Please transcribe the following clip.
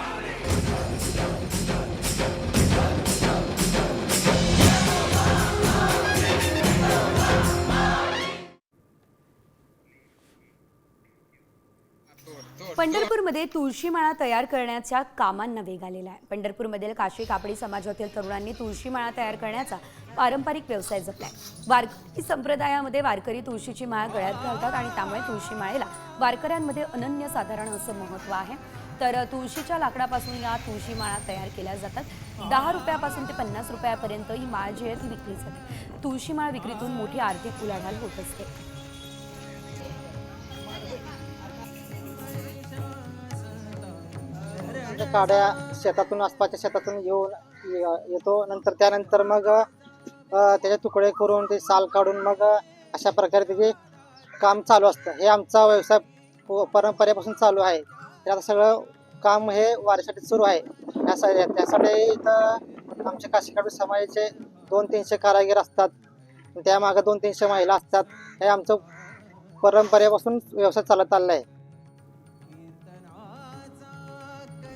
Vale. पंढरपूरमध्ये तुळशीमाळा तयार करण्याच्या कामांना वेग आलेला आहे. पंढरपूरमधील काशी कापडी समाजातील तरुणांनी तुळशीमाळा तयार करण्याचा पारंपरिक व्यवसाय जपलाय वारकरी संप्रदायामध्ये वारकरी तुळशीची माळ गळ्यात घालतात आणि त्यामुळे तुळशी माळेला वारकऱ्यांमध्ये अनन्यसाधारण असं महत्त्व आहे. तर तुळशीच्या लाकडापासून या तुळशी माळा तयार केल्या जातात. दहा रुपयापासून ते पन्नास रुपयापर्यंत ही माळ जी आहे ती विकली जाते. तुळशी माळ विक्रीतून मोठी आर्थिक उलाढाल होत असते. आमच्या काड्या शेतातून आसपासच्या शेतातून येऊन येतो. नंतर त्यानंतर मग त्याचे तुकडे करून ते साल काढून मग अशा प्रकारे त्याचे काम चालू असतं. हे आमचा व्यवसाय प- परंपरेपासून चालू आहे. ते आता सगळं काम हे वारीसाठी सुरू आहे. त्यासाठी त्यासाठी इथं आमच्या काशीकाडू समाजाचे दोन तीनशे कारागीर असतात. त्यामागं दोन तीनशे महिला असतात. हे आमचं परंपरेपासून व्यवसाय चालत आलेला आहे